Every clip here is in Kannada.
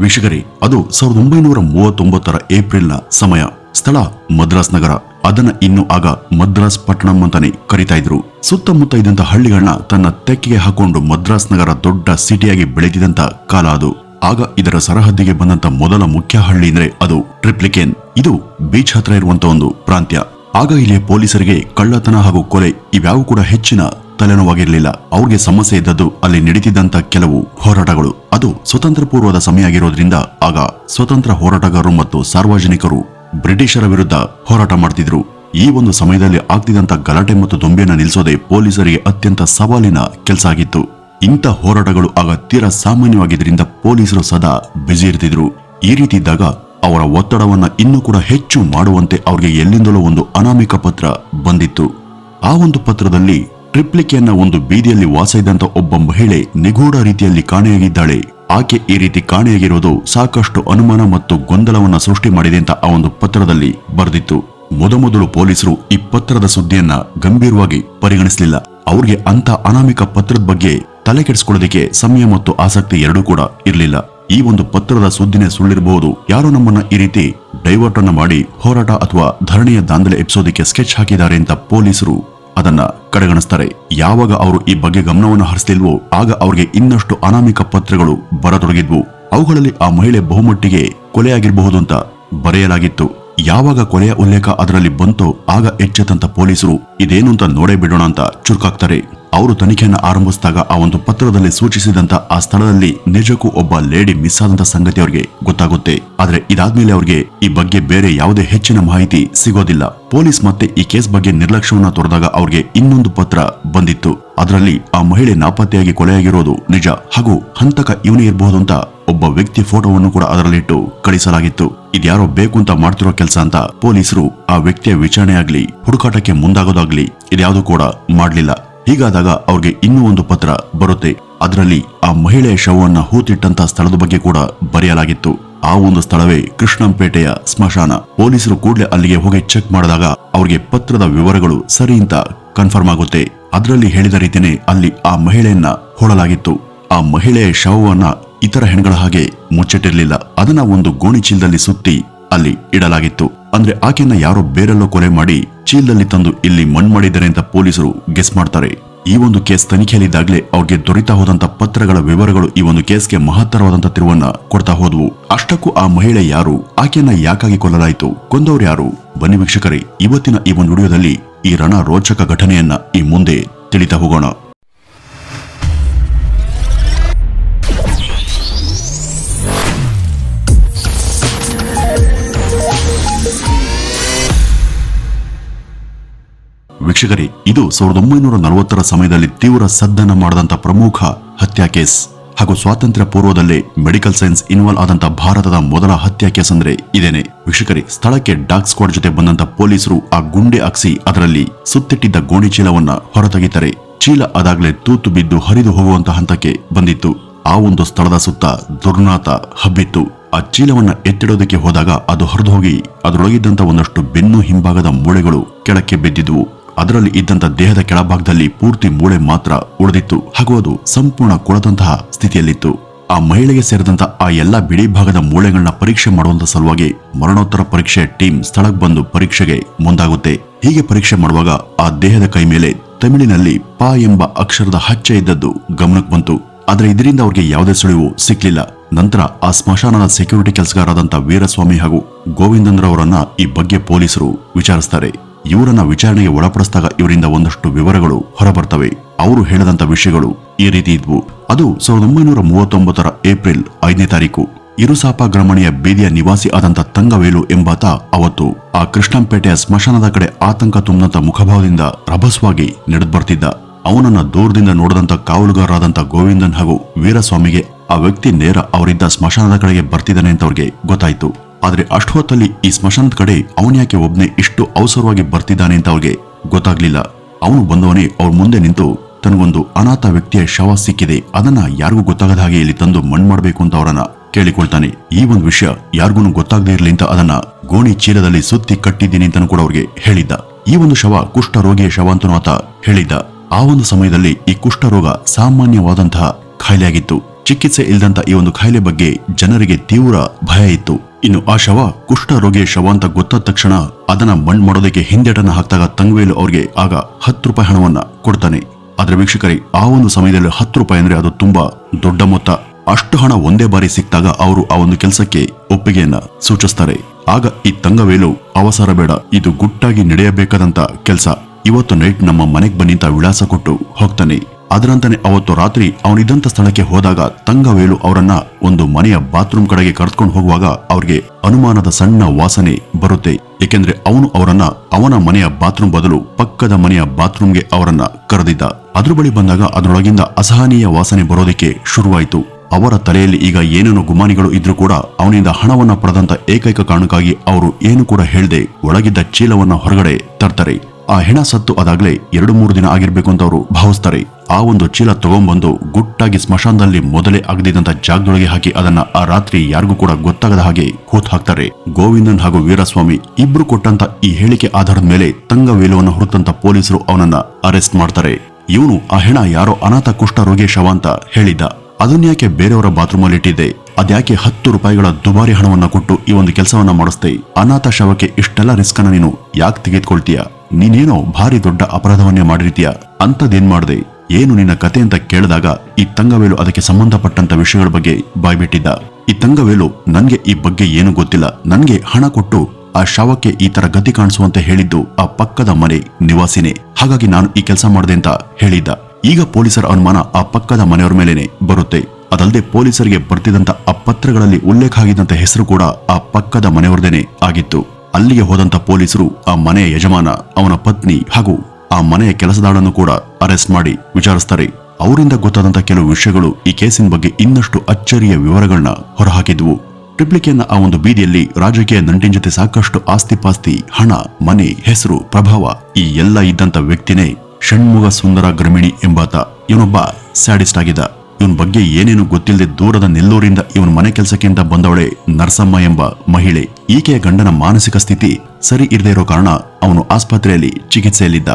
ವೀಕ್ಷಕರೇ, ಅದು ಸಾವಿರದ ಒಂಬೈನೂರ ಮೂವತ್ತೊಂಬತ್ತರ ಏಪ್ರಿಲ್ನ ಸಮಯ. ಸ್ಥಳ ಮದ್ರಾಸ್ ನಗರ. ಅದನ್ನ ಇನ್ನು ಆಗ ಮದ್ರಾಸ್ ಪಟ್ಟಣಂ ಅಂತಾನೆ ಕರಿತಾ ಇದ್ರು. ಸುತ್ತಮುತ್ತ ಇದ್ದಂತ ಹಳ್ಳಿಗಳನ್ನ ತನ್ನ ತೆಕ್ಕೆಗೆ ಹಾಕೊಂಡು ಮದ್ರಾಸ್ ನಗರ ದೊಡ್ಡ ಸಿಟಿಯಾಗಿ ಬೆಳೆದಿದಂತ ಕಾಲ ಅದು. ಆಗ ಇದರ ಸರಹದ್ದಿಗೆ ಬಂದಂತ ಮೊದಲ ಮುಖ್ಯ ಹಳ್ಳಿ ಅಂದ್ರೆ ಅದು ಟ್ರಿಪ್ಲಿಕೇನ್. ಇದು ಬೀಚ್ ಹತ್ರ ಇರುವಂತ ಒಂದು ಪ್ರಾಂತ್ಯ. ಆಗ ಇಲ್ಲಿ ಪೊಲೀಸರಿಗೆ ಕಳ್ಳತನ ಹಾಗೂ ಕೊಲೆ ಇವ್ಯಾವು ಕೂಡ ಹೆಚ್ಚಿನ ತಲೆನೋವಾಗಿರಲಿಲ್ಲ. ಅವ್ರಿಗೆ ಸಮಸ್ಯೆ ಇದ್ದದ್ದು ಅಲ್ಲಿ ನಡೀತಿದ್ದಂತ ಕೆಲವು ಹೋರಾಟಗಳು. ಅದು ಸ್ವತಂತ್ರ ಪೂರ್ವದ ಸಮಯ ಆಗಿರೋದ್ರಿಂದ ಆಗ ಸ್ವತಂತ್ರ ಹೋರಾಟಗಾರರು ಮತ್ತು ಸಾರ್ವಜನಿಕರು ಬ್ರಿಟಿಷರ ವಿರುದ್ಧ ಹೋರಾಟ ಮಾಡ್ತಿದ್ರು. ಈ ಒಂದು ಸಮಯದಲ್ಲಿ ಆಗ್ತಿದ್ದಂತ ಗಲಾಟೆ ಮತ್ತು ದೊಂಬೆಯನ್ನು ನಿಲ್ಲಿಸೋದೇ ಪೊಲೀಸರಿಗೆ ಅತ್ಯಂತ ಸವಾಲಿನ ಕೆಲಸ ಆಗಿತ್ತು. ಇಂಥ ಹೋರಾಟಗಳು ಆಗ ತೀರಾ ಸಾಮಾನ್ಯವಾಗಿದ್ದರಿಂದ ಪೊಲೀಸರು ಸದಾ ಬ್ಯುಸಿ ಇರ್ತಿದ್ರು. ಈ ರೀತಿ ಇದ್ದಾಗ ಅವರ ಒತ್ತಡವನ್ನ ಇನ್ನೂ ಕೂಡ ಹೆಚ್ಚು ಮಾಡುವಂತೆ ಅವ್ರಿಗೆ ಎಲ್ಲಿಂದಲೋ ಒಂದು ಅನಾಮಿಕ ಪತ್ರ ಬಂದಿತ್ತು. ಆ ಒಂದು ಪತ್ರದಲ್ಲಿ ಟ್ರಿಪ್ಲಿಕೆಯನ್ನ ಒಂದು ಬೀದಿಯಲ್ಲಿ ವಾಸ ಇದ್ದಂತ ಒಬ್ಬ ಮಹಿಳೆ ನಿಗೂಢ ರೀತಿಯಲ್ಲಿ ಕಾಣೆಯಾಗಿದ್ದಾಳೆ. ಆಕೆ ಈ ರೀತಿ ಕಾಣೆಯಾಗಿರೋದು ಸಾಕಷ್ಟು ಅನುಮಾನ ಮತ್ತು ಗೊಂದಲವನ್ನ ಸೃಷ್ಟಿ ಮಾಡಿದೆ ಅಂತ ಆ ಒಂದು ಪತ್ರದಲ್ಲಿ ಬರೆದಿತ್ತು. ಮೊದಮೊದಲು ಪೊಲೀಸರು ಈ ಪತ್ರದ ಸುದ್ದಿಯನ್ನ ಗಂಭೀರವಾಗಿ ಪರಿಗಣಿಸಲಿಲ್ಲ. ಅವ್ರಿಗೆ ಅಂತ ಅನಾಮಿಕ ಪತ್ರದ ಬಗ್ಗೆ ತಲೆ ಕೆಡಿಸ್ಕೊಳ್ಳೋದಕ್ಕೆ ಸಮಯ ಮತ್ತು ಆಸಕ್ತಿ ಎರಡೂ ಕೂಡ ಇರಲಿಲ್ಲ. ಈ ಒಂದು ಪತ್ರದ ಸುದ್ದಿನೇ ಸುಳ್ಳಿರಬಹುದು. ಯಾರೋ ನಮ್ಮನ್ನ ಈ ರೀತಿ ಡೈವರ್ಟ್ ಅನ್ನ ಮಾಡಿ ಹೋರಾಟ ಅಥವಾ ಧರಣಿಯ ದಾಂಧಲೆ ಎಬ್ಸೋದಕ್ಕೆ ಸ್ಕೆಚ್ ಹಾಕಿದ್ದಾರೆ ಅಂತ ಪೊಲೀಸರು ಅದನ್ನ ಕಡೆಗಣಿಸ್ತಾರೆ. ಯಾವಾಗ ಅವರು ಈ ಬಗ್ಗೆ ಗಮನವನ್ನು ಹರಿಸಲಿಲ್ವೋ, ಆಗ ಅವರಿಗೆ ಇನ್ನಷ್ಟು ಅನಾಮಿಕ ಪತ್ರಗಳು ಬರತೊಡಗಿದ್ವು. ಅವುಗಳಲ್ಲಿ ಆ ಮಹಿಳೆ ಬಹುಮಟ್ಟಿಗೆ ಕೊಲೆಯಾಗಿರಬಹುದು ಅಂತ ಬರೆಯಲಾಗಿತ್ತು. ಯಾವಾಗ ಕೊಲೆಯ ಉಲ್ಲೇಖ ಅದರಲ್ಲಿ ಬಂತೋ, ಆಗ ಎಚ್ಚೆತ್ತಂತ ಪೊಲೀಸರು ಇದೇನು ಅಂತ ನೋಡೇ ಬಿಡೋಣ ಅಂತ ಚುರುಕಾಗ್ತಾರೆ. ಅವರು ತನಿಖೆಯನ್ನು ಆರಂಭಿಸಿದಾಗ ಆ ಒಂದು ಪತ್ರದಲ್ಲಿ ಸೂಚಿಸಿದಂತ ಆ ಸ್ಥಳದಲ್ಲಿ ನಿಜಕ್ಕೂ ಒಬ್ಬ ಲೇಡಿ ಮಿಸ್ ಆದಂತ ಸಂಗತಿ ಅವರಿಗೆ ಗೊತ್ತಾಗುತ್ತೆ. ಆದ್ರೆ ಇದಾದ್ಮೇಲೆ ಅವರಿಗೆ ಈ ಬಗ್ಗೆ ಬೇರೆ ಯಾವುದೇ ಹೆಚ್ಚಿನ ಮಾಹಿತಿ ಸಿಗೋದಿಲ್ಲ. ಪೊಲೀಸ್ ಮತ್ತೆ ಈ ಕೇಸ್ ಬಗ್ಗೆ ನಿರ್ಲಕ್ಷ್ಯವನ್ನ ತೊರೆದಾಗ ಅವ್ರಿಗೆ ಇನ್ನೊಂದು ಪತ್ರ ಬಂದಿತ್ತು. ಅದರಲ್ಲಿ ಆ ಮಹಿಳೆ ನಾಪತ್ತೆಯಾಗಿ ಕೊಲೆಯಾಗಿರೋದು ನಿಜ. ಹಾಗೂ ಹಂತಕ ಇವನೇ ಇರಬಹುದು ಅಂತ ಒಬ್ಬ ವ್ಯಕ್ತಿ ಫೋಟೋವನ್ನು ಕೂಡ ಅದರಲ್ಲಿಟ್ಟು ಕಳಿಸಲಾಗಿತ್ತು. ಇದ್ಯಾರೋ ಬೇಕು ಅಂತ ಮಾಡ್ತಿರೋ ಕೆಲಸ ಅಂತ ಪೊಲೀಸರು ಆ ವ್ಯಕ್ತಿಯ ವಿಚಾರಣೆ ಆಗ್ಲಿ ಹುಡುಕಾಟಕ್ಕೆ ಮುಂದಾಗೋದಾಗ್ಲಿ ಇದ್ಯಾವುದು ಕೂಡ ಮಾಡ್ಲಿಲ್ಲ. ಹೀಗಾದಾಗ ಅವ್ರಿಗೆ ಇನ್ನೂ ಒಂದು ಪತ್ರ ಬರುತ್ತೆ. ಅದರಲ್ಲಿ ಆ ಮಹಿಳೆಯ ಶವವನ್ನ ಹೂತಿಟ್ಟಂತ ಸ್ಥಳದ ಬಗ್ಗೆ ಕೂಡ ಬರೆಯಲಾಗಿತ್ತು. ಆ ಒಂದು ಸ್ಥಳವೇ ಕೃಷ್ಣಂಪೇಟೆಯ ಸ್ಮಶಾನ. ಪೊಲೀಸರು ಕೂಡಲೇ ಅಲ್ಲಿಗೆ ಹೋಗಿ ಚೆಕ್ ಮಾಡಿದಾಗ ಅವ್ರಿಗೆ ಪತ್ರದ ವಿವರಗಳು ಸರಿ ಅಂತ ಕನ್ಫರ್ಮ್ ಆಗುತ್ತೆ. ಅದರಲ್ಲಿ ಹೇಳಿದ ರೀತಿನೇ ಅಲ್ಲಿ ಆ ಮಹಿಳೆಯನ್ನ ಹೊಳಲಾಗಿತ್ತು. ಆ ಮಹಿಳೆಯ ಶವವನ್ನ ಇತರ ಹೆಣ್ಗಳ ಹಾಗೆ ಮುಚ್ಚಿಟ್ಟಿರಲಿಲ್ಲ. ಅದನ್ನ ಒಂದು ಗೋಣಿಚೀಲದಲ್ಲಿ ಸುತ್ತಿ ಅಲ್ಲಿ ಇಡಲಾಗಿತ್ತು. ಅಂದ್ರೆ ಆಕೆಯನ್ನ ಯಾರೋ ಬೇರೆಲ್ಲೋ ಕೊಲೆ ಮಾಡಿ ಚೀಲದಲ್ಲಿ ತಂದು ಇಲ್ಲಿ ಮಣ್ ಮಾಡಿದ್ದಾರೆ ಅಂತ ಪೊಲೀಸರು ಗೆಸ್ ಮಾಡ್ತಾರೆ. ಈ ಒಂದು ಕೇಸ್ ತನಿಖೆಯಲ್ಲಿದ್ದಾಗಲೇ ಅವ್ರಿಗೆ ದೊರೀತಾ ಹೋದಂತ ಪತ್ರಗಳ ವಿವರಗಳು ಈ ಒಂದು ಕೇಸ್ಗೆ ಮಹತ್ತರವಾದಂತ ತಿರುವನ್ನ ಕೊಡ್ತಾ ಹೋದವು. ಅಷ್ಟಕ್ಕೂ ಆ ಮಹಿಳೆ ಯಾರು? ಆಕೆಯನ್ನ ಯಾಕಾಗಿ ಕೊಲ್ಲಲಾಯಿತು? ಕೊಂದವ್ರು ಯಾರು? ಬನ್ನಿ ವೀಕ್ಷಕರೇ, ಇವತ್ತಿನ ಈ ಒಂದು ವಿಡಿಯೋದಲ್ಲಿ ಈ ರಣ ರೋಚಕ ಘಟನೆಯನ್ನ ಈ ಮುಂದೆ ತಿಳಿತಾ ಹೋಗೋಣ. ವೀಕ್ಷಕರೇ, ಇದು ಸಾವಿರದ ಒಂಬೈನೂರ ನಲವತ್ತರ ಸಮಯದಲ್ಲಿ ತೀವ್ರ ಸದ್ದನ ಮಾಡದಂತ ಪ್ರಮುಖ ಹತ್ಯಾ ಕೇಸ್. ಹಾಗೂ ಸ್ವಾತಂತ್ರ್ಯ ಪೂರ್ವದಲ್ಲೇ ಮೆಡಿಕಲ್ ಸೈನ್ಸ್ ಇನ್ವಾಲ್ವ್ ಆದಂತ ಭಾರತದ ಮೊದಲ ಹತ್ಯಾ ಕೇಸ್ ಅಂದ್ರೆ ಇದೇನೆ. ವೀಕ್ಷಕರೇ, ಸ್ಥಳಕ್ಕೆ ಡಾಗ್ ಸ್ಕ್ವಾಡ್ ಜೊತೆ ಬಂದಂತ ಪೊಲೀಸರು ಆ ಗುಂಡೆ ಹಾಕ್ಸಿ ಅದರಲ್ಲಿ ಸುತ್ತಿಟ್ಟಿದ್ದ ಗೋಣಿ ಚೀಲವನ್ನ ಹೊರತೆಗಿತಾರೆ. ಚೀಲ ಅದಾಗಲೇ ತೂತು ಬಿದ್ದು ಹರಿದು ಹೋಗುವಂತ ಹಂತಕ್ಕೆ ಬಂದಿತ್ತು. ಆ ಒಂದು ಸ್ಥಳದ ಸುತ್ತ ದುರ್ನಾತ ಹಬ್ಬಿತ್ತು. ಆ ಚೀಲವನ್ನ ಎತ್ತಿಡೋದಕ್ಕೆ ಹೋದಾಗ ಅದು ಹರಿದು ಹೋಗಿ, ಅದರೊಳಗಿದ್ದಂತ ಒಂದಷ್ಟು ಬೆನ್ನು ಹಿಂಭಾಗದ ಮೂಳೆಗಳು ಕೆಳಕ್ಕೆ ಬಿದ್ದಿದ್ವು. ಅದರಲ್ಲಿ ಇದ್ದಂತ ದೇಹದ ಕೆಳಭಾಗದಲ್ಲಿ ಪೂರ್ತಿ ಮೂಳೆ ಮಾತ್ರ ಉಳಿದಿತ್ತು. ಹಾಗೂ ಅದು ಸಂಪೂರ್ಣ ಕೊಳದಂತಹ ಸ್ಥಿತಿಯಲ್ಲಿತ್ತು. ಆ ಮಹಿಳೆಗೆ ಸೇರಿದಂತ ಆ ಎಲ್ಲಾ ಬಿಡಿ ಭಾಗದ ಮೂಳೆಗಳನ್ನ ಪರೀಕ್ಷೆ ಮಾಡುವಂತ ಸಲುವಾಗಿ ಮರಣೋತ್ತರ ಪರೀಕ್ಷೆ ಟೀಮ್ ಸ್ಥಳಕ್ಕೆ ಬಂದು ಪರೀಕ್ಷೆಗೆ ಮುಂದಾಗುತ್ತೆ. ಹೀಗೆ ಪರೀಕ್ಷೆ ಮಾಡುವಾಗ ಆ ದೇಹದ ಕೈ ಮೇಲೆ ತಮಿಳಿನಲ್ಲಿ ಪ ಎಂಬ ಅಕ್ಷರದ ಹಚ್ಚೆ ಇದ್ದದ್ದು ಗಮನಕ್ಕೆ ಬಂತು. ಆದರೆ ಇದರಿಂದ ಅವರಿಗೆ ಯಾವುದೇ ಸುಳಿವು ಸಿಕ್ಕಲಿಲ್ಲ ನಂತರ ಆ ಸ್ಮಶಾನದ ಸೆಕ್ಯೂರಿಟಿ ಕೆಲಸಗಾರರಾದಂತಹ ವೀರಸ್ವಾಮಿ ಹಾಗೂ ಗೋವಿಂದನ್ರವರನ್ನ ಈ ಬಗ್ಗೆ ಪೊಲೀಸರು ವಿಚಾರಿಸ್ತಾರೆ. ಇವರನ್ನ ವಿಚಾರಣೆಗೆ ಒಳಪಡಿಸಿದಾಗ ಇವರಿಂದ ಒಂದಷ್ಟು ವಿವರಗಳು ಹೊರಬರ್ತವೆ. ಅವರು ಹೇಳದಂತ ವಿಷಯಗಳು ಈ ರೀತಿ ಇದ್ವು. ಅದು ಸಾವಿರದ ಒಂಬೈನೂರ ಮೂವತ್ತೊಂಬತ್ತರ ಏಪ್ರಿಲ್ ಐದನೇ ತಾರೀಕು. ಇರುಸಾಪ ಗ್ರಾಮಣಿಯ ಬೀದಿಯ ನಿವಾಸಿ ಆದಂತ ತಂಗವೇಲು ಎಂಬಾತ ಅವತ್ತು ಆ ಕೃಷ್ಣಂಪೇಟೆಯ ಸ್ಮಶಾನದ ಕಡೆ ಆತಂಕ ತುಂಬಂತ ಮುಖಭಾವದಿಂದ ರಭಸ್ವಾಗಿ ನಡೆದು ಬರ್ತಿದ್ದ ಅವನನ್ನ ದೂರದಿಂದ ನೋಡಿದಂತ ಕಾವಲುಗಾರರಾದಂತ ಗೋವಿಂದನ್ ಹಾಗೂ ವೀರಸ್ವಾಮಿಗೆ ಆ ವ್ಯಕ್ತಿ ನೇರ ಅವರಿದ್ದ ಸ್ಮಶಾನದ ಕಡೆಗೆ ಬರ್ತಿದ್ದಾನೆ ಅಂತ ಅವ್ರಿಗೆ ಗೊತ್ತಾಯ್ತು. ಆದ್ರೆ ಅಷ್ಟು ಹೊತ್ತಲ್ಲಿ ಈ ಸ್ಮಶಾನದ ಕಡೆ ಅವನ್ಯಾಕೆ ಒಬ್ನೇ ಇಷ್ಟು ಅವಸರವಾಗಿ ಬರ್ತಿದ್ದಾನೆ ಅಂತ ಅವ್ರಿಗೆ ಗೊತ್ತಾಗ್ಲಿಲ್ಲ. ಅವನು ಬಂದವನೇ ಅವ್ರ ಮುಂದೆ ನಿಂತು ತನಗೊಂದು ಅನಾಥ ವ್ಯಕ್ತಿಯ ಶವ ಸಿಕ್ಕಿದೆ, ಅದನ್ನ ಯಾರಿಗೂ ಗೊತ್ತಾಗದ ಹಾಗೆ ಇಲ್ಲಿ ತಂದು ಮಣ್ಣು ಮಾಡಬೇಕು ಅಂತ ಅವರನ್ನ ಕೇಳಿಕೊಳ್ತಾನೆ. ಈ ಒಂದು ವಿಷಯ ಯಾರಿಗೂ ಗೊತ್ತಾಗದೇ ಇರಲಿ ಅಂತ ಅದನ್ನ ಗೋಣಿ ಚೀಲದಲ್ಲಿ ಸುತ್ತಿ ಕಟ್ಟಿದ್ದೀನಿ ಅಂತ ಕೂಡ ಅವ್ರಿಗೆ ಹೇಳಿದ್ದ. ಈ ಒಂದು ಶವ ಕುಷ್ಠ ರೋಗಿಯ ಶವ ಅಂತನೂ ಆತ ಹೇಳಿದ್ದ. ಆ ಒಂದು ಸಮಯದಲ್ಲಿ ಈ ಕುಷ್ಠರೋಗ ಸಾಮಾನ್ಯವಾದಂತಹ ಖಾಯಿಲೆಯಾಗಿತ್ತು. ಚಿಕಿತ್ಸೆ ಇಲ್ಲದಂತ ಈ ಒಂದು ಖಾಯಿಲೆ ಬಗ್ಗೆ ಜನರಿಗೆ ತೀವ್ರ ಭಯ ಇತ್ತು. ಇನ್ನು ಆ ಶವ ಕುಷ್ಠರೋಗಿಯ ಶವ ಅಂತ ಗೊತ್ತಾದ ತಕ್ಷಣ ಅದನ್ನ ಮಣ್ಣು ಮಾಡೋದಕ್ಕೆ ಹಿಂದೆಟನ್ನ ಹಾಕಿದಾಗ ತಂಗವೇಲು ಅವ್ರಿಗೆ ಆಗ ಹತ್ತು ರೂಪಾಯಿ ಹಣವನ್ನ ಕೊಡ್ತಾನೆ. ಆದ್ರೆ ವೀಕ್ಷಕರೇ, ಆ ಒಂದು ಸಮಯದಲ್ಲಿ ಹತ್ತು ರೂಪಾಯಿ ಅಂದ್ರೆ ಅದು ತುಂಬಾ ದೊಡ್ಡ ಮೊತ್ತ. ಅಷ್ಟು ಹಣ ಒಂದೇ ಬಾರಿ ಸಿಕ್ತಾಗ ಅವರು ಆ ಒಂದು ಕೆಲಸಕ್ಕೆ ಒಪ್ಪಿಗೆಯನ್ನ ಸೂಚಿಸ್ತಾರೆ. ಆಗ ಈ ತಂಗವೇಲು, ಅವಸರ ಬೇಡ, ಇದು ಗುಟ್ಟಾಗಿ ನಡೆಯಬೇಕಾದಂತ ಕೆಲಸ. ಇವತ್ತು ನೈಟ್ ನಮ್ಮ ಮನೆಗೆ ಬನ್ನಿಂತ ವಿಳಾಸ ಕೊಟ್ಟು ಹೋಗ್ತಾನೆ. ಅದರಂತಾನೆ ಅವತ್ತು ರಾತ್ರಿ ಅವನಿದ್ದಂತ ಸ್ಥಳಕ್ಕೆ ಹೋದಾಗ ತಂಗವೇಲು ಅವರನ್ನ ಒಂದು ಮನೆಯ ಬಾತ್ರೂಮ್ ಕಡೆಗೆ ಕರೆದುಕೊಂಡು ಹೋಗುವಾಗ ಅವ್ರಿಗೆ ಅನುಮಾನದ ಸಣ್ಣ ವಾಸನೆ ಬರುತ್ತೆ. ಏಕೆಂದ್ರೆ ಅವನು ಅವರನ್ನ ಅವನ ಮನೆಯ ಬಾತ್ರೂಮ್ ಬದಲು ಪಕ್ಕದ ಮನೆಯ ಬಾತ್ರೂಮ್ಗೆ ಅವರನ್ನ ಕರೆದಿದ್ದ. ಅದ್ರ ಬಳಿ ಬಂದಾಗ ಅದರೊಳಗಿಂದ ಅಸಹನೀಯ ವಾಸನೆ ಬರೋದಕ್ಕೆ ಶುರುವಾಯಿತು. ಅವರ ತಲೆಯಲ್ಲಿ ಈಗ ಏನೇನೋ ಗುಮಾನಿಗಳು ಇದ್ರೂ ಕೂಡ ಅವನಿಂದ ಹಣವನ್ನ ಪಡೆದಂತ ಏಕೈಕ ಕಾರಣಕ್ಕಾಗಿ ಅವರು ಏನು ಕೂಡ ಹೇಳದೆ ಒಳಗಿದ್ದ ಚೀಲವನ್ನ ಹೊರಗಡೆ ತರ್ತಾರೆ. ಆ ಹೆಣ ಸತ್ತು ಅದಾಗ್ಲೇ ಎರಡು ಮೂರು ದಿನ ಆಗಿರ್ಬೇಕು ಅಂತ ಅವರು ಭಾವಿಸ್ತಾರೆ. ಆ ಒಂದು ಚೀಲ ತಗೊಂಬಂದು ಗುಟ್ಟಾಗಿ ಸ್ಮಶಾನದಲ್ಲಿ ಮೊದಲೇ ಆಗದಿದ್ದಂತ ಜಾಗದೊಳಗೆ ಹಾಕಿ ಅದನ್ನ ಆ ರಾತ್ರಿ ಯಾರಿಗೂ ಕೂಡ ಗೊತ್ತಾಗದ ಹಾಗೆ ಕೂತ್ ಹಾಕ್ತಾರೆ. ಗೋವಿಂದನ್ ಹಾಗೂ ವೀರಸ್ವಾಮಿ ಇಬ್ರು ಕೊಟ್ಟಂತ ಈ ಹೇಳಿಕೆ ಆಧಾರದ ಮೇಲೆ ತಂಗ ವೇಲುವನ್ನು ಹುಡುಕಂತ ಪೊಲೀಸರು ಅವನನ್ನ ಅರೆಸ್ಟ್ ಮಾಡ್ತಾರೆ. ಇವನು ಆ ಹೆಣ ಯಾರೋ ಅನಾಥ ಕುಷ್ಠ ರೋಗಿ ಶವ ಅಂತ ಹೇಳಿದ್ದ. ಅದನ್ಯಾಕೆ ಬೇರೆಯವರ ಬಾತ್ರೂಮ್ ಅಲ್ಲಿ ಇಟ್ಟಿದ್ದೆ? ಅದ್ಯಾಕೆ ಹತ್ತು ರೂಪಾಯಿಗಳ ದುಬಾರಿ ಹಣವನ್ನ ಕೊಟ್ಟು ಈ ಒಂದು ಕೆಲಸವನ್ನ ಮಾಡಿಸ್ತೆ ಅನಾಥ ಶವಕ್ಕೆ ಇಷ್ಟೆಲ್ಲ ರಿಸ್ಕ್ ಅನ್ನ ನೀನು ಯಾಕೆ ತೆಗೆದುಕೊಳ್ತೀಯ? ನೀನೇನೋ ಭಾರಿ ದೊಡ್ಡ ಅಪರಾಧವನ್ನೇ ಮಾಡಿರ್ತೀಯ? ಅಂತದೇನ್ ಮಾಡ್ದೆ? ಏನು ನಿನ್ನ ಕತೆ ಅಂತ ಕೇಳಿದಾಗ ಈ ತಂಗವೇಲು ಅದಕ್ಕೆ ಸಂಬಂಧಪಟ್ಟಂತ ವಿಷಯಗಳ ಬಗ್ಗೆ ಬಾಯ್ಬಿಟ್ಟಿದ್ದ. ಈ ತಂಗವೇಲು ನನ್ಗೆ ಈ ಬಗ್ಗೆ ಏನು ಗೊತ್ತಿಲ್ಲ. ನನ್ಗೆ ಹಣ ಕೊಟ್ಟು ಆ ಶವಕ್ಕೆ ಈ ತರ ಗತಿ ಕಾಣಿಸುವಂತೆ ಹೇಳಿದ್ದು ಆ ಪಕ್ಕದ ಮನೆ ನಿವಾಸಿನೇ. ಹಾಗಾಗಿ ನಾನು ಈ ಕೆಲಸ ಮಾಡಿದೆ ಅಂತ ಹೇಳಿದ್ದ. ಈಗ ಪೊಲೀಸರ ಅನುಮಾನ ಆ ಪಕ್ಕದ ಮನೆಯವರ ಮೇಲೇನೆ ಬರುತ್ತೆ. ಅದಲ್ಲದೆ ಪೊಲೀಸರಿಗೆ ಬರ್ತಿದಂತ ಆ ಪತ್ರಗಳಲ್ಲಿ ಉಲ್ಲೇಖ ಆಗಿದ್ದಂತ ಹೆಸರು ಕೂಡ ಆ ಪಕ್ಕದ ಮನೆಯವರದೇನೆ ಆಗಿತ್ತು. ಅಲ್ಲಿಗೆ ಹೋದಂತ ಪೊಲೀಸರು ಆ ಮನೆಯ ಯಜಮಾನ, ಅವನ ಪತ್ನಿ ಹಾಗೂ ಆ ಮನೆಯ ಕೆಲಸದಾಳನ್ನು ಕೂಡ ಅರೆಸ್ಟ್ ಮಾಡಿ ವಿಚಾರಿಸ್ತಾರೆ. ಅವರಿಂದ ಗೊತ್ತಾದಂತಹ ಕೆಲವು ವಿಷಯಗಳು ಈ ಕೇಸಿನ ಬಗ್ಗೆ ಇನ್ನಷ್ಟು ಅಚ್ಚರಿಯ ವಿವರಗಳನ್ನ ಹೊರಹಾಕಿದ್ವು. ಟ್ರಿಪ್ಲಿಕೆಯನ್ನ ಆ ಒಂದು ಬೀದಿಯಲ್ಲಿ ರಾಜಕೀಯ ನಂಟಿನ ಜೊತೆ ಸಾಕಷ್ಟು ಆಸ್ತಿ ಪಾಸ್ತಿ ಹಣ, ಮನೆ, ಹೆಸರು, ಪ್ರಭಾವ ಈ ಎಲ್ಲ ಇದ್ದಂತ ವ್ಯಕ್ತಿನೇ ಷಣ್ಮುಗ ಸುಂದರ ಗ್ರಮಿಣಿ ಎಂಬಾತ ಇವನೊಬ್ಬ ಸ್ಯಾಡಿಸ್ಟ್ ಆಗಿದ್ದ. ಇವನ್ ಬಗ್ಗೆ ಏನೇನು ಗೊತ್ತಿಲ್ಲದೆ ದೂರದ ನೆಲ್ಲೂರಿಂದ ಇವನ್ ಮನೆ ಕೆಲಸಕ್ಕಿಂತ ಬಂದವಳೆ ನರಸಮ್ಮ ಎಂಬ ಮಹಿಳೆ. ಈಕೆಯ ಗಂಡನ ಮಾನಸಿಕ ಸ್ಥಿತಿ ಸರಿ ಇರದೇ ಇರೋ ಕಾರಣ ಅವನು ಆಸ್ಪತ್ರೆಯಲ್ಲಿ ಚಿಕಿತ್ಸೆಯಲ್ಲಿದ್ದ.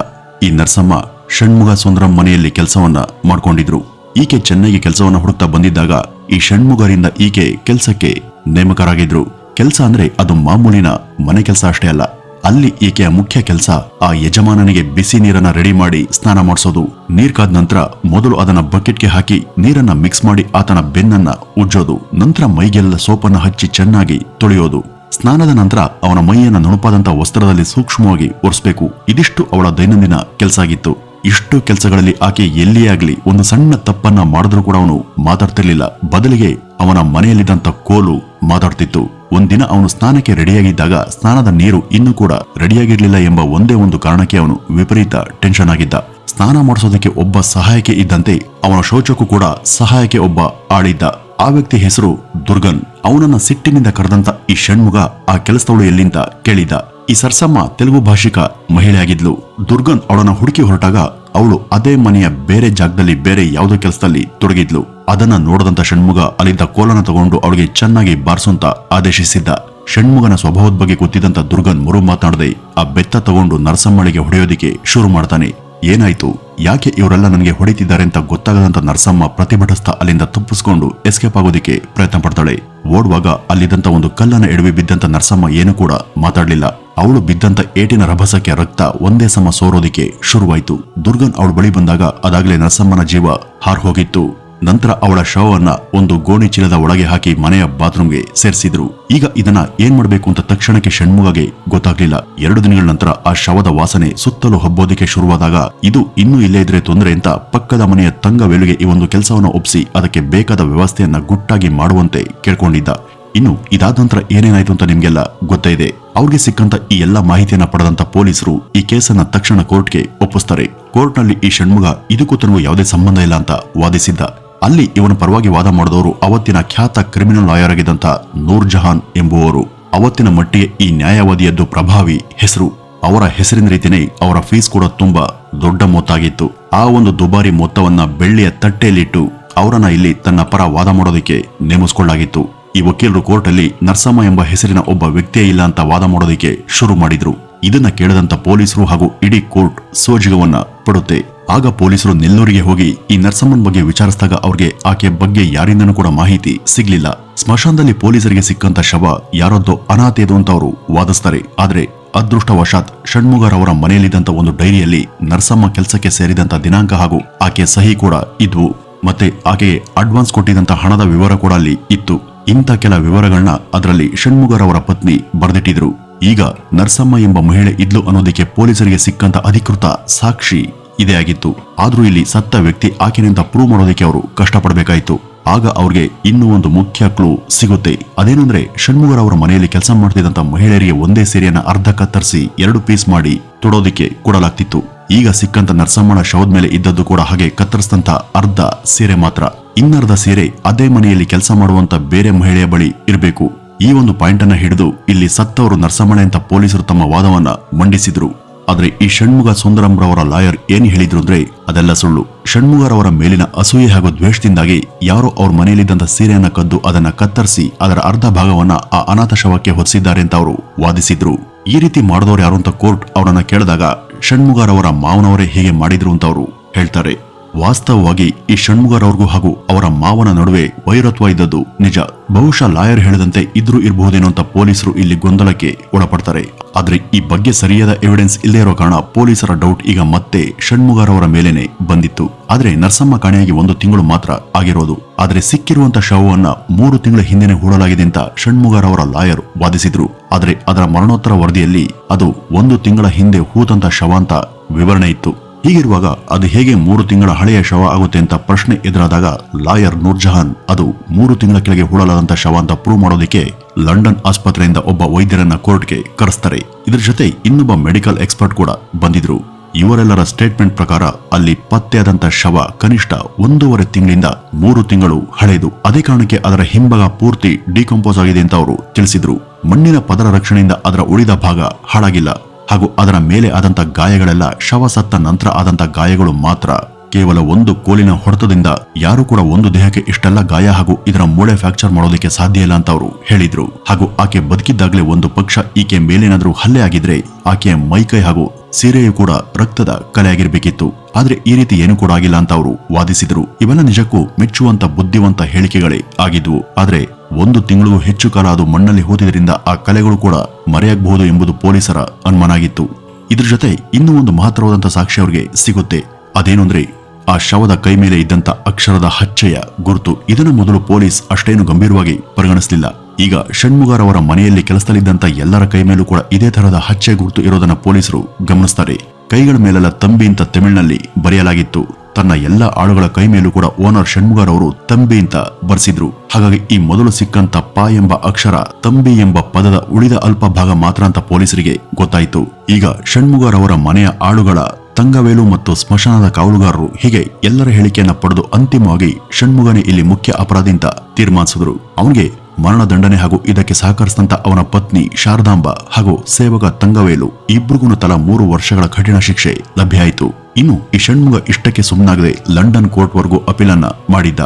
ಈ ನರಸಮ್ಮ ಷಣ್ಮುಗ ಸುಂದರಂ ಮನೆಯಲ್ಲಿ ಕೆಲಸವನ್ನ ಮಾಡ್ಕೊಂಡಿದ್ರು. ಈಕೆ ಚೆನ್ನಾಗಿ ಕೆಲಸವನ್ನ ಹುಡುಕ್ತಾ ಬಂದಿದ್ದಾಗ ಈ ಷಣ್ಮುಗರಿಂದ ಈಕೆ ಕೆಲಸಕ್ಕೆ ನೇಮಕರಾಗಿದ್ರು. ಕೆಲಸ ಅಂದ್ರೆ ಅದು ಮಾಮೂಲಿನ ಮನೆ ಕೆಲಸ ಅಷ್ಟೇ ಅಲ್ಲ. ಅಲ್ಲಿ ಈಕೆಯ ಮುಖ್ಯ ಕೆಲಸ ಆ ಯಜಮಾನನಿಗೆ ಬಿಸಿ ನೀರನ್ನ ರೆಡಿ ಮಾಡಿ ಸ್ನಾನ ಮಾಡಿಸೋದು. ನೀರ್ ಕಾದ ನಂತರ ಮೊದಲು ಅದನ್ನ ಬಕೆಟ್ಗೆ ಹಾಕಿ ನೀರನ್ನ ಮಿಕ್ಸ್ ಮಾಡಿ ಆತನ ಬೆನ್ನನ್ನ ಉಜ್ಜೋದು. ನಂತರ ಮೈಗೆಲ್ಲ ಸೋಪನ್ನ ಹಚ್ಚಿ ಚೆನ್ನಾಗಿ ತೊಳೆಯೋದು. ಸ್ನಾನದ ನಂತರ ಅವನ ಮೈಯನ್ನ ನುಣುಪಾದಂತ ವಸ್ತ್ರದಲ್ಲಿ ಸೂಕ್ಷ್ಮವಾಗಿ ಒರೆಸಬೇಕು. ಇದಿಷ್ಟು ಅವಳ ದೈನಂದಿನ ಕೆಲಸ ಆಗಿತ್ತು. ಇಷ್ಟು ಕೆಲಸಗಳಲ್ಲಿ ಆಕೆ ಎಲ್ಲಿಯೇ ಆಗಲಿ ಒಂದು ಸಣ್ಣ ತಪ್ಪನ್ನ ಮಾಡಿದ್ರೂ ಕೂಡ ಅವನು ಮಾತಾಡ್ತಿರ್ಲಿಲ್ಲ. ಬದಲಿಗೆ ಅವನ ಮನೆಯಲ್ಲಿದ್ದಂಥ ಕೋಲು ಮಾತಾಡ್ತಿತ್ತು. ಒಂದಿನ ಅವನು ಸ್ನಾನಕ್ಕೆ ರೆಡಿಯಾಗಿದ್ದಾಗ ಸ್ನಾನದ ನೀರು ಇನ್ನೂ ಕೂಡ ರೆಡಿಯಾಗಿರ್ಲಿಲ್ಲ ಎಂಬ ಒಂದೇ ಒಂದು ಕಾರಣಕ್ಕೆ ಅವನು ವಿಪರೀತ ಟೆನ್ಷನ್ ಆಗಿದ್ದ. ಸ್ನಾನ ಮಾಡಿಸೋದಕ್ಕೆ ಒಬ್ಬ ಸಹಾಯಕ್ಕೆ ಇದ್ದಂತೆ ಅವನ ಶೌಚಕ್ಕೂ ಕೂಡ ಸಹಾಯಕ್ಕೆ ಒಬ್ಬ ಆಳಿದ್ದ. ಆ ವ್ಯಕ್ತಿ ಹೆಸರು ದುರ್ಗನ್. ಅವನನ್ನ ಸಿಟ್ಟಿನಿಂದ ಕರೆದಂತ ಈ ಷಣ್ಮುಗ ಆ ಕೆಲಸದವಳು ಎಲ್ಲಿಂದ ಕೇಳಿದ. ಈ ಸರ್ಸಮ್ಮ ತೆಲುಗು ಭಾಷಿಕ ಮಹಿಳೆಯಾಗಿದ್ಲು. ದುರ್ಗನ್ ಅವಳನ್ನ ಹುಡುಕಿ ಹೊರಟಾಗ ಅವಳು ಅದೇ ಮನೆಯ ಬೇರೆ ಜಾಗದಲ್ಲಿ ಬೇರೆ ಯಾವುದೋ ಕೆಲಸದಲ್ಲಿ ತೊಡಗಿದ್ಲು. ಅದನ್ನ ನೋಡದಂತ ಷಣ್ಮುಗ ಅಲ್ಲಿದ್ದ ಕೋಲನ ತಗೊಂಡು ಅವಳಿಗೆ ಚೆನ್ನಾಗಿ ಬಾರಿಸುವಂತ ಆದೇಶಿಸಿದ್ದ. ಷಣ್ಮುಗನ ಸ್ವಭಾವದ ಬಗ್ಗೆ ಗೊತ್ತಿದ್ದಂತ ದುರ್ಗನ್ ಮರು ಮಾತನಾಡದೆ ಆ ಬೆತ್ತ ತಗೊಂಡು ನರಸಮ್ಮಳಿಗೆ ಹೊಡೆಯೋದಿಕ್ಕೆ ಶುರು ಮಾಡ್ತಾನೆ. ಏನಾಯ್ತು? ಯಾಕೆ ಇವರೆಲ್ಲ ನನಗೆ ಹೊಡಿತಿದ್ದಾರೆ ಅಂತ ಗೊತ್ತಾಗದಂತ ನರಸಮ್ಮ ಪ್ರತಿಭಟಿಸ್ತಾ ಅಲ್ಲಿಂದ ತಪ್ಪಿಸ್ಕೊಂಡು ಎಸ್ಕೇಪ್ ಆಗೋದಿಕ್ಕೆ ಪ್ರಯತ್ನ ಪಡ್ತಾಳೆ. ಓಡುವಾಗ ಅಲ್ಲಿದ್ದಂತ ಒಂದು ಕಲ್ಲನ್ನ ಎಡವಿ ಬಿದ್ದಂತ ನರಸಮ್ಮ ಏನು ಕೂಡ ಮಾತಾಡ್ಲಿಲ್ಲ. ಅವಳು ಬಿದ್ದಂತ ಏಟಿನ ರಭಸಕ್ಕೆ ರಕ್ತ ಒಂದೇ ಸಮ ಸೋರೋದಿಕ್ಕೆ ಶುರುವಾಯಿತು. ದುರ್ಗನ್ ಅವಳು ಬಳಿ ಬಂದಾಗ ಅದಾಗ್ಲೇ ನರಸಮ್ಮನ ಜೀವ ಹಾರ್ ಹೋಗಿತ್ತು. ನಂತರ ಅವಳ ಶವವನ್ನ ಒಂದು ಗೋಣಿ ಚೀಲದ ಒಳಗೆ ಹಾಕಿ ಮನೆಯ ಬಾತ್ರೂಮ್ಗೆ ಸೇರಿಸಿದ್ರು. ಈಗ ಇದನ್ನ ಏನ್ ಮಾಡಬೇಕು ಅಂತ ತಕ್ಷಣಕ್ಕೆ ಷಣ್ಮುಗಗೆ ಗೊತ್ತಾಗ್ಲಿಲ್ಲ. ಎರಡು ದಿನಗಳ ನಂತರ ಆ ಶವದ ವಾಸನೆ ಸುತ್ತಲೂ ಹಬ್ಬೋದಕ್ಕೆ ಶುರುವಾದಾಗ, ಇದು ಇನ್ನೂ ಇಲ್ಲೇ ಇದ್ರೆ ತೊಂದರೆ ಅಂತ ಪಕ್ಕದ ಮನೆಯ ತಂಗ ವೇಲುಗೆ ಈ ಒಂದು ಕೆಲಸವನ್ನು ಒಪ್ಪಿಸಿ ಅದಕ್ಕೆ ಬೇಕಾದ ವ್ಯವಸ್ಥೆಯನ್ನ ಗುಟ್ಟಾಗಿ ಮಾಡುವಂತೆ ಕೇಳ್ಕೊಂಡಿದ್ದ. ಇನ್ನು ಇದಾದ ನಂತರ ಏನೇನಾಯ್ತು ಅಂತ ನಿಮ್ಗೆಲ್ಲ ಗೊತ್ತೇ ಇದೆ. ಅವ್ರಿಗೆ ಸಿಕ್ಕಂತ ಈ ಎಲ್ಲಾ ಮಾಹಿತಿಯನ್ನ ಪಡೆದಂತ ಪೊಲೀಸರು ಈ ಕೇಸನ್ನ ತಕ್ಷಣ ಕೋರ್ಟ್ಗೆ ಒಪ್ಪಿಸ್ತಾರೆ. ಕೋರ್ಟ್ನಲ್ಲಿ ಈ ಷಣ್ಮುಗ ಇದಕ್ಕೂ ತನಗೂ ಯಾವುದೇ ಸಂಬಂಧ ಇಲ್ಲ ಅಂತ ವಾದಿಸಿದ್ದ. ಅಲ್ಲಿ ಇವನ ಪರವಾಗಿ ವಾದ ಮಾಡಿದವರು ಅವತ್ತಿನ ಖ್ಯಾತ ಕ್ರಿಮಿನಲ್ ಲಾಯರ್ ಆಗಿದ್ದಂತ ನೂರ್ ಜಹಾನ್ ಎಂಬುವರು ಅವತ್ತಿನ ಮಟ್ಟಿಗೆ ಈ ನ್ಯಾಯವಾದಿಯದ್ದು ಪ್ರಭಾವಿ ಹೆಸರು. ಅವರ ಹೆಸರಿನ ರೀತಿಯೇ ಅವರ ಫೀಸ್ ಕೂಡ ತುಂಬಾ ದೊಡ್ಡ ಮೊತ್ತಾಗಿತ್ತು. ಆ ಒಂದು ದುಬಾರಿ ಮೊತ್ತವನ್ನ ಬೆಳ್ಳಿಯ ತಟ್ಟೆಯಲ್ಲಿಟ್ಟು ಅವರನ್ನ ಇಲ್ಲಿ ತನ್ನ ಪರ ವಾದ ಮಾಡೋದಕ್ಕೆ ನೇಮಿಸಿಕೊಳ್ಳಾಗಿತ್ತು. ಈ ವಕೀಲರು ಕೋರ್ಟಲ್ಲಿ ನರ್ಸಮ್ಮ ಎಂಬ ಹೆಸರಿನ ಒಬ್ಬ ವ್ಯಕ್ತಿಯೇ ಇಲ್ಲ ಅಂತ ವಾದ ಮಾಡೋದಕ್ಕೆ ಶುರು ಮಾಡಿದ್ರು. ಇದನ್ನ ಕೇಳದಂತ ಪೊಲೀಸರು ಹಾಗೂ ಇಡೀ ಕೋರ್ಟ್ ಸೋಜಿಗವನ್ನ ಪಡುತ್ತೆ. ಆಗ ಪೊಲೀಸರು ನೆಲ್ಲೂರಿಗೆ ಹೋಗಿ ಈ ನರ್ಸಮ್ಮನ್ ಬಗ್ಗೆ ವಿಚಾರಿಸಿದಾಗ ಅವ್ರಿಗೆ ಆಕೆ ಬಗ್ಗೆ ಯಾರಿಂದನೂ ಕೂಡ ಮಾಹಿತಿ ಸಿಗ್ಲಿಲ್ಲ. ಸ್ಮಶಾನದಲ್ಲಿ ಪೊಲೀಸರಿಗೆ ಸಿಕ್ಕಂತ ಶವ ಯಾರದ್ದೋ ಅನಾಥೆದು ಅಂತ ಅವರು ವಾದಿಸ್ತಾರೆ. ಆದ್ರೆ ಅದೃಷ್ಟವಶಾತ್ ಷಣ್ಮುಗರ್ ಅವರ ಮನೆಯಲ್ಲಿದ್ದಂತ ಒಂದು ಡೈರಿಯಲ್ಲಿ ನರ್ಸಮ್ಮ ಕೆಲಸಕ್ಕೆ ಸೇರಿದಂತ ದಿನಾಂಕ ಹಾಗೂ ಆಕೆಯ ಸಹಿ ಕೂಡ ಇದ್ವು. ಮತ್ತೆ ಆಕೆಗೆ ಅಡ್ವಾನ್ಸ್ ಕೊಟ್ಟಿದಂತ ಹಣದ ವಿವರ ಕೂಡ ಅಲ್ಲಿ ಇತ್ತು. ಇಂಥ ಕೆಲ ವಿವರಗಳನ್ನ ಅದರಲ್ಲಿ ಷಣ್ಮುಗರ್ ಅವರ ಪತ್ನಿ ಬರೆದಿಟ್ಟಿದ್ರು. ಈಗ ನರಸಮ್ಮ ಎಂಬ ಮಹಿಳೆ ಇದ್ಲು ಅನ್ನೋದಕ್ಕೆ ಪೊಲೀಸರಿಗೆ ಸಿಕ್ಕಂತ ಅಧಿಕೃತ ಸಾಕ್ಷಿ ಇದೇ ಆಗಿತ್ತು. ಆದ್ರೂ ಇಲ್ಲಿ ಸತ್ತ ವ್ಯಕ್ತಿ ಆಕೆನಿಂದ ಪ್ರೂವ್ ಮಾಡೋದಕ್ಕೆ ಅವರು ಕಷ್ಟಪಡಬೇಕಾಯಿತು. ಆಗ ಅವ್ರಿಗೆ ಇನ್ನೂ ಒಂದು ಮುಖ್ಯ ಕ್ಲೂ ಸಿಗುತ್ತೆ. ಅದೇನಂದ್ರೆ ಷಣ್ಮುಗರ್ ಅವರ ಮನೆಯಲ್ಲಿ ಕೆಲಸ ಮಾಡ್ತಿದ್ದಂತ ಮಹಿಳೆಯರಿಗೆ ಒಂದೇ ಸೀರೆಯನ್ನ ಅರ್ಧ ಕತ್ತರಿಸಿ ಎರಡು ಪೀಸ್ ಮಾಡಿ ತೊಡೋದಿಕ್ಕೆ ಕೊಡಲಾಗ್ತಿತ್ತು. ಈಗ ಸಿಕ್ಕಂತ ನರಸಮ್ಮನ ಶವದ ಮೇಲೆ ಇದ್ದದ್ದು ಕೂಡ ಹಾಗೆ ಕತ್ತರಿಸಿದಂತ ಅರ್ಧ ಸೀರೆ ಮಾತ್ರ. ಇನ್ನರ್ಧ ಸೀರೆ ಅದೇ ಮನೆಯಲ್ಲಿ ಕೆಲಸ ಮಾಡುವಂತ ಬೇರೆ ಮಹಿಳೆಯ ಬಳಿ ಇರಬೇಕು. ಈ ಒಂದು ಪಾಯಿಂಟ್ ಅನ್ನ ಹಿಡಿದು ಇಲ್ಲಿ ಸತ್ತವರು ನರಸಮ್ಮನೆ ಅಂತ ಪೊಲೀಸರು ತಮ್ಮ ವಾದವನ್ನ ಮಂಡಿಸಿದ್ರು. ಆದ್ರೆ ಈ ಷಣ್ಮುಗ ಸುಂದರಂರವರ ಲಾಯರ್ ಏನ್ ಹೇಳಿದ್ರು ಅಂದ್ರೆ ಅದೆಲ್ಲ ಸುಳ್ಳು. ಷಣ್ಮುಗರವರ ಮೇಲಿನ ಅಸೂಯೆ ಹಾಗೂ ದ್ವೇಷದಿಂದಾಗಿ ಯಾರೋ ಅವ್ರ ಮನೆಯಲ್ಲಿದ್ದಂತ ಸೀರೆಯನ್ನ ಕದ್ದು ಅದನ್ನ ಕತ್ತರಿಸಿ ಅದರ ಅರ್ಧ ಭಾಗವನ್ನ ಆ ಅನಾಥ ಶವಕ್ಕೆ ಹೊರಿಸಿದ್ದಾರೆ ಅಂತ ಅವರು ವಾದಿಸಿದ್ರು. ಈ ರೀತಿ ಮಾಡಿದವರು ಯಾರು ಅಂತ ಕೋರ್ಟ್ ಅವರನ್ನ ಕೇಳಿದಾಗ ಷಣ್ಮುಗರವರ ಮಾವನವರೇ ಹೇಗೆ ಮಾಡಿದ್ರು ಅಂತ ಅವರು ಹೇಳ್ತಾರೆ. ವಾಸ್ತವವಾಗಿ ಈ ಷಣ್ಮುಗರವ್ರಿಗೂ ಹಾಗೂ ಅವರ ಮಾವನ ನಡುವೆ ವೈರತ್ವ ಇದ್ದದ್ದು ನಿಜ. ಬಹುಶಃ ಲಾಯರ್ ಹೇಳಿದಂತೆ ಇದ್ರೂ ಇರಬಹುದೇನೋ ಅಂತ ಪೊಲೀಸರು ಇಲ್ಲಿ ಗೊಂದಲಕ್ಕೆ ಒಳಪಡ್ತಾರೆ. ಆದ್ರೆ ಈ ಬಗ್ಗೆ ಸರಿಯಾದ ಎವಿಡೆನ್ಸ್ ಇಲ್ಲದೇ ಇರೋ ಕಾರಣ ಪೊಲೀಸರ ಡೌಟ್ ಈಗ ಮತ್ತೆ ಷಣ್ಮುಗರವರ ಮೇಲೇನೆ ಬಂದಿತ್ತು. ಆದ್ರೆ ನರಸಮ್ಮ ಕಾಣೆಯಾಗಿ ಒಂದು ತಿಂಗಳು ಮಾತ್ರ ಆಗಿರೋದು. ಆದ್ರೆ ಸಿಕ್ಕಿರುವಂತ ಶವವನ್ನ ಮೂರು ತಿಂಗಳ ಹಿಂದೆನೆ ಹೂಡಲಾಗಿದೆ ಅಂತ ಷಣ್ಮುಗರವರ ಲಾಯರ್ ವಾದಿಸಿದ್ರು. ಆದ್ರೆ ಅದರ ಮರಣೋತ್ತರ ವರದಿಯಲ್ಲಿ ಅದು ಒಂದು ತಿಂಗಳ ಹಿಂದೆ ಹೂತಂತ ಶವ ಅಂತ ವಿವರಣೆ ಇತ್ತು. ಹೀಗಿರುವಾಗ ಅದು ಹೇಗೆ ಮೂರು ತಿಂಗಳ ಹಳೆಯ ಶವ ಆಗುತ್ತೆ ಅಂತ ಪ್ರಶ್ನೆ ಎದುರಾದಾಗ ಲಾಯರ್ ನೂರ್ಜಹಾನ್, ಅದು ಮೂರು ತಿಂಗಳ ಕೆಳಗೆ ಹೂಡಲಾದಂತ ಶವ ಅಂತ ಪ್ರೂವ್ ಮಾಡೋದಕ್ಕೆ ಲಂಡನ್ ಆಸ್ಪತ್ರೆಯಿಂದ ಒಬ್ಬ ವೈದ್ಯರನ್ನ ಕೋರ್ಟ್ಗೆ ಕರೆಸ್ತಾರೆ. ಇದರ ಜೊತೆ ಇನ್ನೊಬ್ಬ ಮೆಡಿಕಲ್ ಎಕ್ಸ್ಪರ್ಟ್ ಕೂಡ ಬಂದಿದ್ರು. ಇವರೆಲ್ಲರ ಸ್ಟೇಟ್ಮೆಂಟ್ ಪ್ರಕಾರ ಅಲ್ಲಿ ಪತ್ತೆಯಾದಂತ ಶವ ಕನಿಷ್ಠ ಒಂದೂವರೆ ತಿಂಗಳಿಂದ ಮೂರು ತಿಂಗಳು ಹಳೆಯದು. ಅದೇ ಕಾರಣಕ್ಕೆ ಅದರ ಹಿಂಭಾಗ ಪೂರ್ತಿ ಡಿಕಂಪೋಸ್ ಆಗಿದೆ ಅಂತ ಅವರು ತಿಳಿಸಿದ್ರು. ಮಣ್ಣಿನ ಪದರ ರಕ್ಷಣೆಯಿಂದ ಅದರ ಉಳಿದ ಭಾಗ ಹಾಳಾಗಿಲ್ಲ. ಹಾಗೂ ಅದರ ಮೇಲೆ ಆದಂತ ಗಾಯಗಳೆಲ್ಲ ಶವ ಸತ್ತ ನಂತರ ಆದಂತ ಗಾಯಗಳು ಮಾತ್ರ. ಕೇವಲ ಒಂದು ಕೋಲಿನ ಹೊಡೆತದಿಂದ ಯಾರು ಕೂಡ ಒಂದು ದೇಹಕ್ಕೆ ಇಷ್ಟೆಲ್ಲ ಗಾಯ ಹಾಗೂ ಇದರ ಮೂಳೆ ಫ್ರಾಕ್ಚರ್ ಮಾಡೋದಕ್ಕೆ ಸಾಧ್ಯ ಇಲ್ಲ ಅಂತ ಅವರು ಹೇಳಿದ್ರು. ಹಾಗೂ ಆಕೆ ಬದುಕಿದ್ದಾಗಲೇ ಒಂದು ಪಕ್ಷ ಈಕೆ ಮೇಲೇನಾದರೂ ಹಲ್ಲೆ ಆಗಿದ್ರೆ ಆಕೆಯ ಮೈಕೈ ಹಾಗೂ ಸೀರೆಯು ಕೂಡ ರಕ್ತದ ಕಲೆಯಾಗಿರಬೇಕಿತ್ತು. ಆದರೆ ಈ ರೀತಿ ಏನು ಕೂಡ ಆಗಿಲ್ಲ ಅಂತ ಅವರು ವಾದಿಸಿದರು. ಇವೆಲ್ಲ ನಿಜಕ್ಕೂ ಮೆಚ್ಚುವಂತ, ಬುದ್ಧಿವಂತ ಹೇಳಿಕೆಗಳೇ ಆಗಿದ್ವು. ಆದರೆ ಒಂದು ತಿಂಗಳು ಹೆಚ್ಚು ಕಾಲ ಅದು ಮಣ್ಣಲ್ಲಿ ಹೋದಿದ್ದರಿಂದ ಆ ಕಲೆಗಳು ಕೂಡ ಮರೆಯಾಗಬಹುದು ಎಂಬುದು ಪೊಲೀಸರ ಅನುಮಾನ ಆಗಿತ್ತು ಇದ್ರ ಜೊತೆ ಇನ್ನೂ ಒಂದು ಮಹತ್ತರವಾದಂತ ಸಾಕ್ಷಿ ಅವರಿಗೆ ಸಿಗುತ್ತೆ. ಅದೇನಂದ್ರೆ ಆ ಶವದ ಕೈ ಮೇಲೆ ಇದ್ದಂತ ಅಕ್ಷರದ ಹಚ್ಚೆಯ ಗುರುತು. ಇದನ್ನು ಮೊದಲು ಪೊಲೀಸ್ ಅಷ್ಟೇನು ಗಂಭೀರವಾಗಿ ಪರಿಗಣಿಸಲಿಲ್ಲ. ಈಗ ಷಣ್ಮುಗಾರವರ ಮನೆಯಲ್ಲಿ ಕೆಲಸದಲ್ಲಿದ್ದಂತ ಎಲ್ಲರ ಕೈ ಮೇಲೂ ಕೂಡ ಇದೇ ತರಹದ ಹಚ್ಚೆ ಗುರುತು ಇರೋದನ್ನ ಪೊಲೀಸರು ಗಮನಿಸ್ತಾರೆ. ಕೈಗಳ ಮೇಲೆಲ್ಲ ತಂಬಿ ಅಂತ ತಮಿಳಿನಲ್ಲಿ ಬರೆಯಲಾಗಿತ್ತು. ತನ್ನ ಎಲ್ಲ ಆಳುಗಳ ಕೈ ಮೇಲೂ ಕೂಡ ಓನರ್ ಷಣ್ಮುಗಾರ್ ಅವರು ತಂಬಿ ಅಂತ ಬರೆಸಿದ್ರು. ಹಾಗಾಗಿ ಈ ಮೊದಲು ಸಿಕ್ಕಂತ ಪ ಎಂಬ ಅಕ್ಷರ ತಂಬಿ ಎಂಬ ಪದದ ಉಳಿದ ಅಲ್ಪ ಭಾಗ ಮಾತ್ರ ಅಂತ ಪೊಲೀಸರಿಗೆ ಗೊತ್ತಾಯಿತು. ಈಗ ಷಣ್ಮುಗಾರ್ ಅವರ ಮನೆಯ ಆಳುಗಳ ತಂಗವೇಲು ಮತ್ತು ಸ್ಮಶಾನದ ಕಾವಲುಗಾರರು ಹೀಗೆ ಎಲ್ಲರ ಹೇಳಿಕೆಯನ್ನ ಪಡೆದು ಅಂತಿಮವಾಗಿ ಷಣ್ಮುಗನೇ ಇಲ್ಲಿ ಮುಖ್ಯ ಅಪರಾಧಿ ಅಂತ ತೀರ್ಮಾನಿಸಿದ್ರು. ಅವನಿಗೆ ಮರಣದಂಡನೆ ಹಾಗೂ ಇದಕ್ಕೆ ಸಹಕರಿಸಿದಂತ ಅವನ ಪತ್ನಿ ಶಾರದಾಂಬ ಹಾಗೂ ಸೇವಕ ತಂಗವೇಲು ಇಬ್ಬರಿಗೂ ತಲಾ ಮೂರು ವರ್ಷಗಳ ಕಠಿಣ ಶಿಕ್ಷೆ ಲಭ್ಯ ಆಯಿತು ಇನ್ನು ಈ ಷಣ್ಮುಗ ಇಷ್ಟಕ್ಕೆ ಸುಮ್ಮನಾಗದೆ ಲಂಡನ್ ಕೋರ್ಟ್ವರೆಗೂ ಅಪೀಲನ್ನ ಮಾಡಿದ್ದ.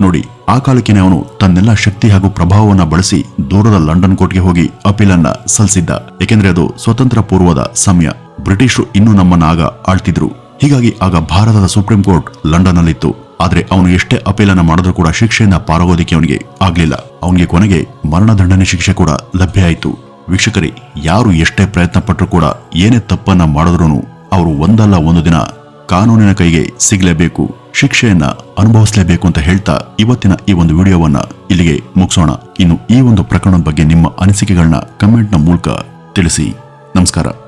ನೋಡಿ, ಆ ಕಾಲಕ್ಕೆ ಅವನು ತನ್ನೆಲ್ಲ ಶಕ್ತಿ ಹಾಗೂ ಪ್ರಭಾವವನ್ನ ಬಳಸಿ ದೂರದ ಲಂಡನ್ ಕೋರ್ಟ್ಗೆ ಹೋಗಿ ಅಪೀಲನ್ನ ಸಲ್ಲಿಸಿದ್ದ. ಏಕೆಂದ್ರೆ ಅದು ಸ್ವತಂತ್ರ ಪೂರ್ವದ ಸಮಯ. ಬ್ರಿಟಿಷರು ಇನ್ನೂ ನಮ್ಮನ್ನ ಆಗ ಆಳ್ತಿದ್ರು. ಹೀಗಾಗಿ ಆಗ ಭಾರತದ ಸುಪ್ರೀಂ ಕೋರ್ಟ್ ಲಂಡನ್ ನಲ್ಲಿತ್ತು ಆದ್ರೆ ಅವನು ಎಷ್ಟೇ ಅಪೀಲನ್ನ ಮಾಡಿದ್ರೂ ಕೂಡ ಶಿಕ್ಷೆಯಿಂದ ಪಾರಾಗೋದಿಕ್ಕೆ ಅವನಿಗೆ ಆಗ್ಲಿಲ್ಲ. ಅವನಿಗೆ ಕೊನೆಗೆ ಮರಣದಂಡನೆ ಶಿಕ್ಷೆ ಕೂಡ ಲಭ್ಯ ಆಯಿತು. ವೀಕ್ಷಕರೇ, ಯಾರು ಎಷ್ಟೇ ಪ್ರಯತ್ನ ಪಟ್ಟರೂ ಕೂಡ ಏನೇ ತಪ್ಪನ್ನ ಮಾಡಿದ್ರೂ ಅವರು ಒಂದಲ್ಲ ಒಂದು ದಿನ ಕಾನೂನಿನ ಕೈಗೆ ಸಿಗಲೇಬೇಕು, ಶಿಕ್ಷೆಯನ್ನ ಅನುಭವಿಸಲೇಬೇಕು ಅಂತ ಹೇಳ್ತಾ ಇವತ್ತಿನ ಈ ಒಂದು ವಿಡಿಯೋವನ್ನ ಇಲ್ಲಿಗೆ ಮುಗಿಸೋಣ. ಇನ್ನು ಈ ಒಂದು ಪ್ರಕರಣದ ಬಗ್ಗೆ ನಿಮ್ಮ ಅನಿಸಿಕೆಗಳನ್ನ ಕಮೆಂಟ್ನ ಮೂಲಕ ತಿಳಿಸಿ. ನಮಸ್ಕಾರ.